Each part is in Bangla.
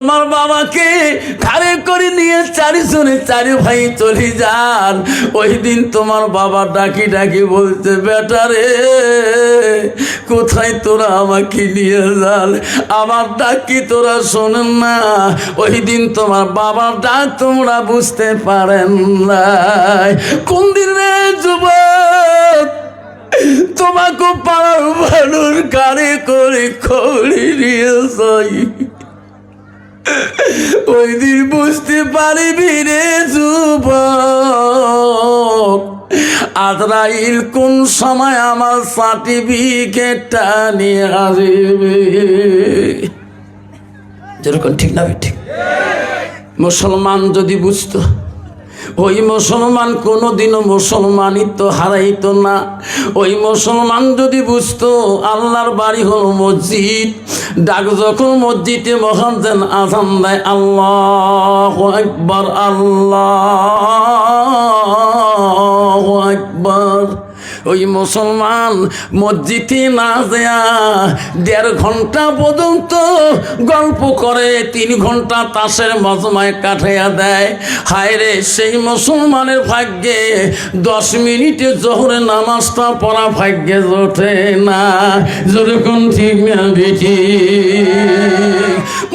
আমার বাবাকে ঘাড়ে করে নিয়ে চারি চারিজনে চারি ভাই চলে যান। ওই দিন তোমার বাবা ডাকি ডাকি বলতে বেটা রে, কোথায় তোরা আমাকে নিয়ে যান? আমার ডাক কি তোরা শোনেন না? ওই দিন তোমার বাবার ডাক তোমরা বুঝতে পারেন না কোন দিন রে যুবক, তোমাকে পাড়ার মানুষ গাড়ি করে খড়ি নিয়ে যাই? ওই দিন বুঝতে পারবি রে যুবক। আজরাইল কোন সময় আমার সার্টিফিকেটটা নিয়ে আসবে? যেরকম ঠিক না, ঠিক। মুসলমান যদি বুঝতো ওই মুসলমান কোনোদিনও মুসলমানিত্ব হারাইত না। ওই মুসলমান যদি বুঝতো আল্লাহর বাড়ি হল মসজিদ, ডাক যখন মসজিদে মহান আজান দেয়, আল্লাহ একবার আল্লাহ ওই মুসলমান মসজিদে না দেয়া দেড় ঘণ্টা পর্যন্ত গল্প করে, তিন ঘণ্টা তাসের মজমায় কাটাইয়া দেয়। হায় রে সেই মুসলমানের ভাগ্যে দশ মিনিটে জোহরে নামাজটা পড়া ভাগ্যে জোটে না। যেরকম ঠিক বেটি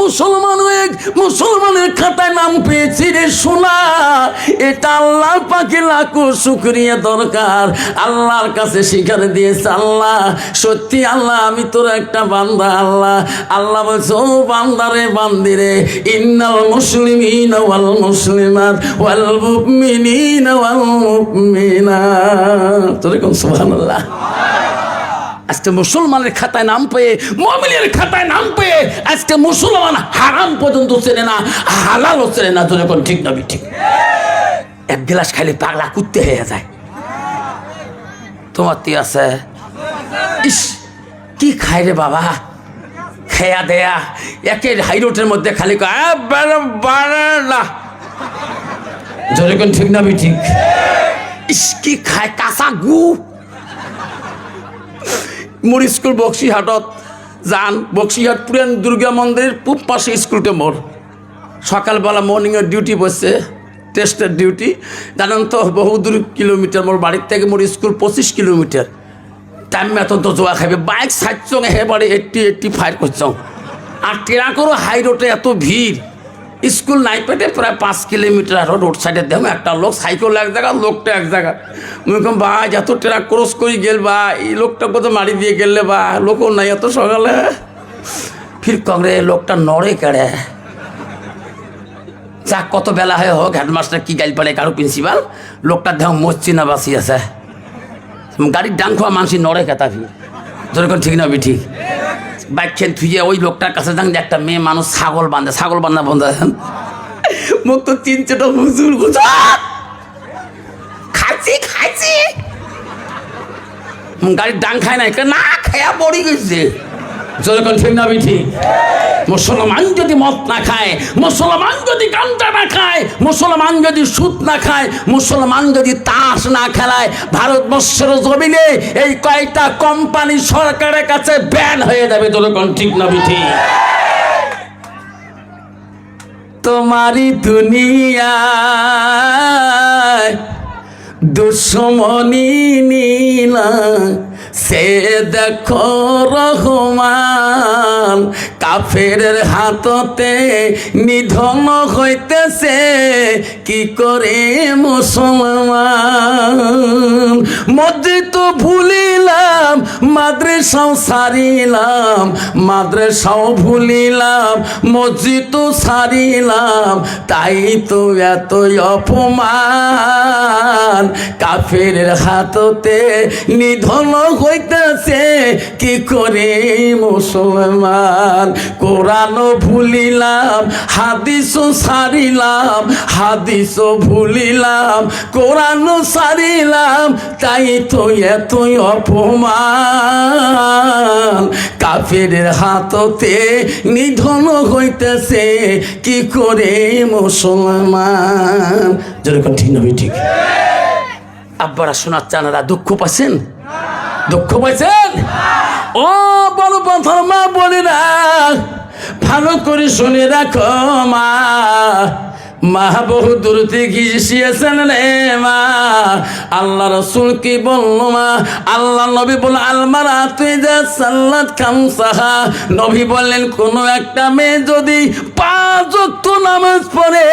মুসলমান এক মুসলমানের খাতায় নাম পেয়েছি রে শোনা এটা আল্লাহ পাখি লাখো শুক্রিয়া দরকার। আল্লাহর কাছে স্বীকার দিয়েছে আল্লাহ, সত্যি আল্লাহ, আমি তোর একটা বান্দা আল্লাহ। আল্লাহ বলছে, ও বান্দারে বান্দিরে ইন্নাল মুসলিমিন ওয়াল মুসলিমাত ওয়াল মুমিনিন ওয়াল মুমিনাত। তোরে কোন সুবহানাল্লাহ? আজকে মুসলমানের খাতায় নাম পেয়ে, মমিনের খাতায় নাম পেয়ে আজকে মুসলমান হারাম পর্যন্ত চেনে না, হালালও চেনে না এখন ঠিক নবি ঠিক। এক গ্লাস খাইলে পাগলা কুত্তে হয়ে যায়। তোমার তি আছে? ইস, কি খাই রে বাবা? খেয়া দেয়া, একে হাইরোটের মধ্যে খালি না। ঠিক না ঠিক। ইস, কি খায় কাঁচা গু? মোর স্কুল, বক্সিহাটত যান। বক্সিহাট পুরান দুর্গা মন্দিরের পূব পাশে স্কুলটা মোর সকালবেলা মর্নিংয়ের ডিউটি বসছে টেস্টের ডিউটি জানেন তো বহু দূর কিলোমিটার মোর বাড়ির থেকে মোর স্কুল পঁচিশ কিলোমিটার টাইম মেতন তো জোয়া খাবে বাইক সাইডচং এবারে এইট্টি এইটটি ফাইভ করছং। আর ট্রাকেরও হাই রোডে এত ভিড়। স্কুল নাই পেটে প্রায় পাঁচ কিলোমিটার রোড সাইডে দেখো, একটা লোক সাইকেল এক জায়গা, লোকটা এক জায়গা। কম বা এত ট্রাক ক্রস করে গেল বা এই লোকটা কত মারি দিয়ে গেলে বা লোকও নাই এত সকালে। ফির কংগ্রে লোকটা নড়ে কেড়ে। যাক, কত বেলা হয়, হোক হেডমাস্টার কি গাইল পারে, কারও প্রিন্সিপাল লোকটা দেহ মসছি না বাসি আছে। গাড়ির ডাং খোয়া মানুষই নড়ে কেতাফি যেরকম ঠিক না ঠিক। বাইক থুইয়ে ওই লোকটার কাছে যান যে একটা মেয়ে মানুষ ছাগল বান্ধে ছাগল বান্ধা বন্ধা মুখ তো তিন চোটো হুজুর গুজর খাইছি খাইছি। গাড়ির ডাং খায় না না খায়া পড়ি গেছে। যেরকম ঠিক না ঠিক মুসলমান যদি মদ না খায়, মুসলমান যদি গান্ডা না খায়, মুসলমান যদি সুদ না খায়, মুসলমান যদি তাস না খেলায়, ভারতবর্ষের জমিনে এই কয়েকটা কোম্পানি সরকারের কাছে ব্যান হয়ে যাবে যেরকম ঠিক না ঠিক তোমারই দুনিয়ায় দুশ্মনী নীলা, সে দেখো রহমান কাফের হাততে নিধন হইতেছে, কি করে মুসলমান? মধ্যে তো ভুলিলাম, মাদ্রাসাও সারিলাম, মাদ্রাসাও ভুলিলাম মসজিদও সারিলাম, তাই তো এতই অপমান। কাফের হাততে নিধন হইতেছে, কি করে মুসলমান? কোরআনও ভুলিলাম, হাদিসও সারিলাম, হাদিসও ভুলিলাম, কোরআনও সারিলাম, তাই তো এতই অপমান। কাফের হাততে নিধন হইতেছে, কি করে মুসলমান? যেরকম ঠিক নবী ঠিক। আব্বারা শোনার চানারা দুঃখ পাচ্ছেন? দুঃখ পাইছেন? ও বড় পাথর মা বলি না ভালো করে শুনে রাখো মা মা বহু দূর থেকে এসেছেন রে মা। আল্লাহ রসুল কি বলল মা? আল্লাহ নবী বল, আলমারা, তুই যা সাল্লাত খাম সাহা নবী বললেন, কোনো একটা মেয়ে যদি পাঁচ ওয়াক্ত নামাজ পড়ে,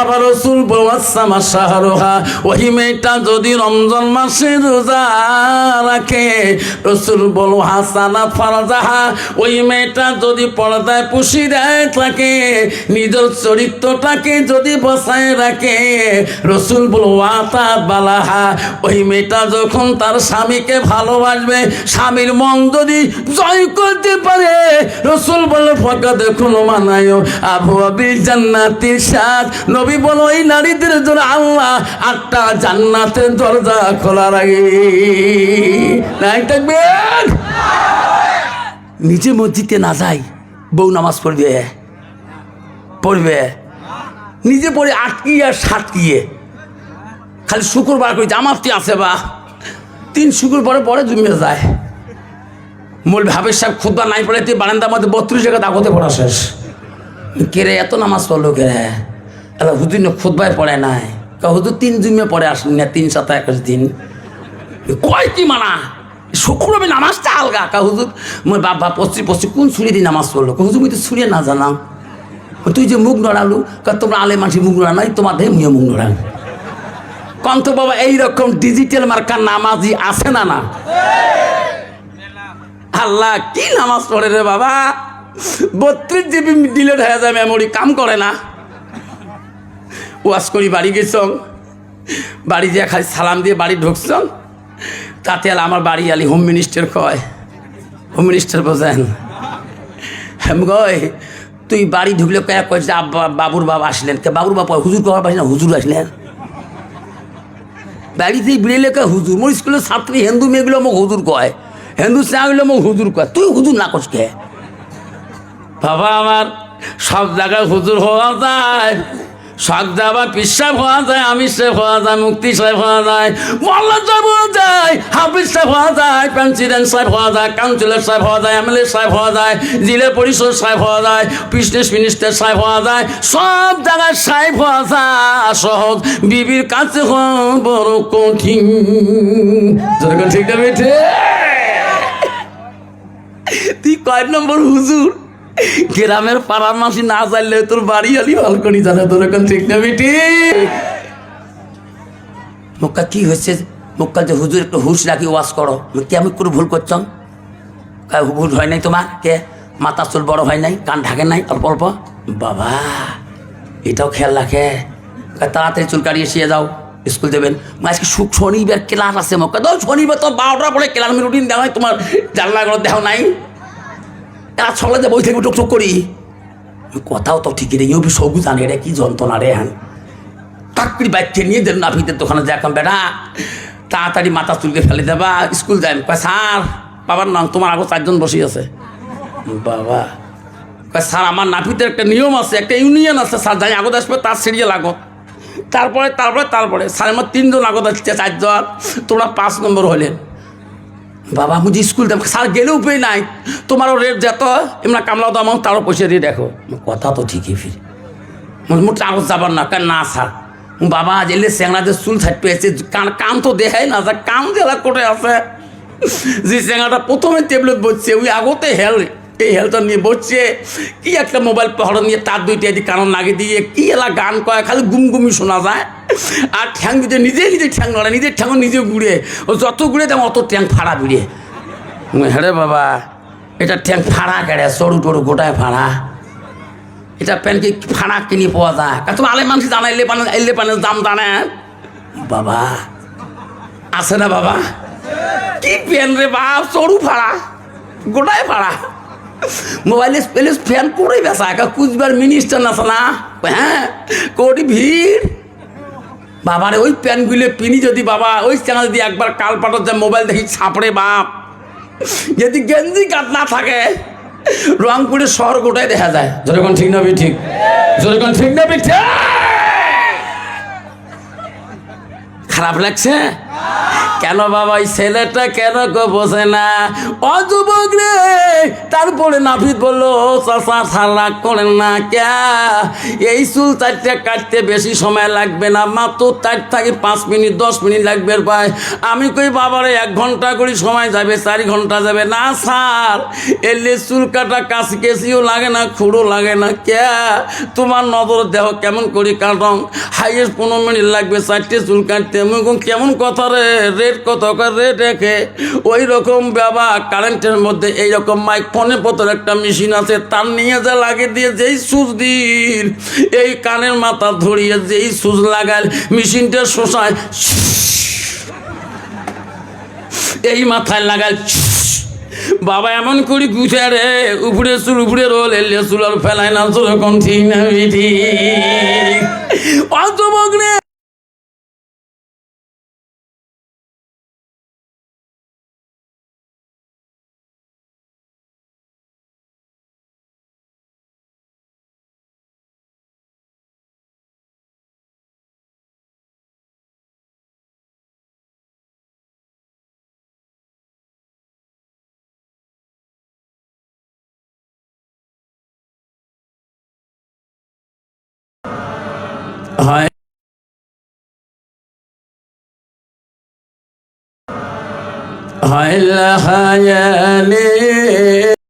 আবার রসুল বলাসামা শাহরোহা, ওই মেয়েটা যদি রমজান মাসে রোজা রাখে, রসুল বল, হাসানা ফারাজাহা, ওই মেয়েটা যদি পর্দায় পুষি দেয় থাকে নিজের চরিত্রটাকে যদি বসায় রাখে, রসুল বল বালাহা। ওই মেয়েটা যখন তার স্বামীকে ভালোবাসবে, স্বামীর মন যদি জয় করতে পারে, রসুল বলে ফাঁকা দেখুন মানায়, আবু আবি জান্নাতির সাথ নবী বলো এই নারীদের জন্য আল্লাহ আটটা জান্নাতের দরজা খোলা রাখে। নাই থাকবেন নিজে মসজিদে না যাই বউ নামাজ পড়বে পড়বে। নিজে পড়ে আটকিয়ে আর সাতকিয়ে। খালি শুক্রবার করে জামাতটি আছে বা। তিন শুক্রবারে পরে জমিয়ে যায়। মূল ভাবের সাহেব খুদবা নাই পড়ে, তুই বারান্দার মধ্যে বত্রিশ টাকা দাগতে পড়া শেষ। কেরে এত নামাজ পড়ল কেরে এলা হুজুর খুদবায় পড়ে নাই। কা হুজুর তিন জুমে পড়ে আসেন না, তিন সাত একুশ দিন। কয় কি মানা? শুক্রবে নামাজটা আলগা। কা হুজুর, মোর বাবা পশ্চিম পশ্চিম কোন ছুরি দিয়ে নামাজ পড়ল? হুজুর, মুই তো ছুরিয়ে না জানাম তুই যে মুখ নড়ালু তোমরা আলে মানুষ মুখ নড়া নাই তোমার দেহে মুখ নড়ান কন্ত বাবা, এইরকম ডিজিটাল মার্কার নামাজি আছে না না? আল্লাহ, কি নামাজ পড়ে রে বাবা? বত্রিশ জিবি ডিলেট হয়ে যায় মেমোরি কাম করে না। ওয়াশ করি বাড়ি গেছ, বাড়ি যে খালি সালাম দিয়ে বাড়ি ঢুকছ, তাতে আলা আমার বাড়ি আলি হোম মিনিস্টার কয়। হোম মিনিস্টার বোঝেন। হেম গয় তুই বাড়ি ঢুকলে কে কয়েছে বাবুর বাবা আসলেন? কে বাবুর বাবা হুজুর কবার পাইস না, হুজুর আসলেন? বাড়িতে বিড়েলে কয়, হুজুর। মোর স্কুলের ছাত্রী হিন্দু মেয়েগুলো মোক হুজুর কয়। হিন্দু চা হইলে মোক হুজুর কয়। তুই হুজুর না কস কে? বাবা, আমার সব জায়গায় হুজুর হওয়া যায়। সব জায়গায় পিসাব হওয়া যায় আমির সাহেব যায় মুক্তি সাহেব হওয়া যায় মোল্লা সাহেব যায় হাফিজ সাহেব হওয়া যায় প্রেসিডেন্ট সাহেব হওয়া যায় কাউন্সিলর সাহেব হওয়া যায় এমএলএ সাহেব হওয়া যায় জেলা পরিষদ সাহেব হওয়া যায় বিজনেস মিনিস্টার সাহেব হওয়া যায় সব জায়গায় সাহেব হওয়া যায় সহজ বিবির কাছে বড় কঠিন ঠিক না বেঠে তুই কয় নম্বর হুজুর গ্রামের পাড়ার মাসি না চাইলে তোর বাড়ি আলি বালকনি জানে, তোর এখন ঠিক না বেটি। মক্কা কি হয়েছে? মক্কা যে হুজুর একটু হুশ রাখি ওয়াশ করো। কি আমি কোনো ভুল করছম কায় ভুল হয় নাই তোমার? কে? মাথা চুল বড় হয় নাই? কান ঢাকে নাই? অল্প অল্প? বাবা, এটাও খেয়াল রাখে। তাড়াতাড়ি চুল কাটিয়ে শিয়ে যাও, স্কুল দেবেন আজকে সুখ শনিবার ক্লাস আছে মক্কা তো শনিবার তো বারোটার পরে ক্লাস, রুটিন দেওয়া হয়, তোমার জানলাগুলো দেওয়া নাই। এরা ছলে যে বই থেকে টুকটুক করি। কথাও তো ঠিকই নেই অভি সবু জানে রে, কি যন্ত্রণা রে হ্যাঁ তাকড়ি বাইককে নিয়ে দেন নাফিদের দোকানে দেখলাম বেটা তাড়াতাড়ি মাথা চুলকে ফেলে দেবা, স্কুল যাই কয়, স্যার, বাবার নাম, তোমার আগো চারজন বসে আছে। বাবা, কয়, স্যার, আমার নাপিতের একটা নিয়ম আছে, একটা ইউনিয়ন আছে, স্যার, যাই আগত আসবে, তার সিরিয়াল আগত তারপরে তারপরে তারপরে, স্যার, আমার তিনজন আগত আসছে, চারজন। তোমরা পাঁচ নম্বর হলেন বাবা মুঝে স্কুল দেব স্যার গেলেও উপায় নাই। তোমারও রেট যেত এমনা কামলা দাম তারও পয়সা দিয়ে দেখো। কথা তো ঠিকই ফির। মোট আগত যাবার না কেন না স্যার। বাবা জেলে স্যাংরাদের চুল ছাট পেয়েছে কান কান তো দেখাই না স্যার কান দেওয়া কোটে আছে। যে স্যাংরাটা প্রথমে টেবলেট বসছে ওই আগতে হেল এই হেলটা নিয়ে বসছে। কি একটা মোবাইল পাহাড় নিয়ে তার দুইটা এদিকে কারণ লাগিয়ে দিয়ে কি এলা গান কয় খালি গুমগুমি শোনা যায়। আর ঠ্যাং দিতে নিজে নিজে ঠ্যাং নড়ে, নিজের ঠ্যাং নিজে ঘুরে ও যত ঘুরে তেমন অত ঠ্যাং ফাড়া ভিড়ে। হ্যাঁ বাবা, এটা ঠ্যাং ফাড়া কেড়ে, সরু টরু গোটায় ফাড়া। এটা প্যান কি ফাড়া কিনে পাওয়া যায়। কারণ তুমি আলে মানুষ জানা, এলে পানে এলে পানে দাম জানে। বাবা, আছে না বাবা? কি প্যান রে বাপ, সরু ফাড়া, গোটায় ফাড়া। মোবাইলে ফ্যান করে বেসা একা কুচবিহার মিনিস্টার না হ্যাঁ কোটি ভিড়। বাবারে, ওই প্যানগুলো পিনি যদি বাবা, ওই চ্যানেল যদি একবার কাল পাঠত মোবাইল দেখি ছাপড়ে বাপ। যদি গেঞ্জি কাঠ না থাকে, রংপুরে শহর গোটাই দেখা যায়। যেরকম ঠিক না ঠিক? যেরকম ঠিক না ঠিক? খারাপ লাগছে? কেন বাবা, এই ছেলেটা কেন গো বোঝে না? ও যুবক রে, তারপরে নাফিদ বলল চাষা থালা করেন না, ক্যা? এই চুল চারটে কাটতে বেশি সময় লাগবে না, মাত্র চার থেকে পাঁচ মিনিট, দশ মিনিট লাগবে ভাই। আমি কই, বাবারে, এক ঘণ্টা করে সময় যাবে, চারি ঘণ্টা যাবে। না স্যার, এলে চুল কাটা কাশি কেসিও লাগে না, খুঁড়ো লাগে না, ক্যা? তোমার নজর দেহ কেমন করি কাটং হাইয়েস্ট পনেরো মিনিট লাগবে চারটে চুল কাটতে। আমি কেমন কথা রে রেট কত রেট রেখে ওই রকম বাবা কারেন্টের মধ্যে এই রকম মাইক ফোনে পতর একটা মেশিন আছে, তার নিয়ে যা লাগে দিয়ে যেই সুচ দিন, এই কানের মাথা ধরিয়ে যেই সুচ লাগাল মেশিনটা শোষায়, এই মাথায় লাগাল, বাবা এমন করি গুছে রে, উপরে চুল উপরে রোল, এলে চুল আর ফেলায় না চুল কোন ঠিক না, ঠিক। অত হায়ালে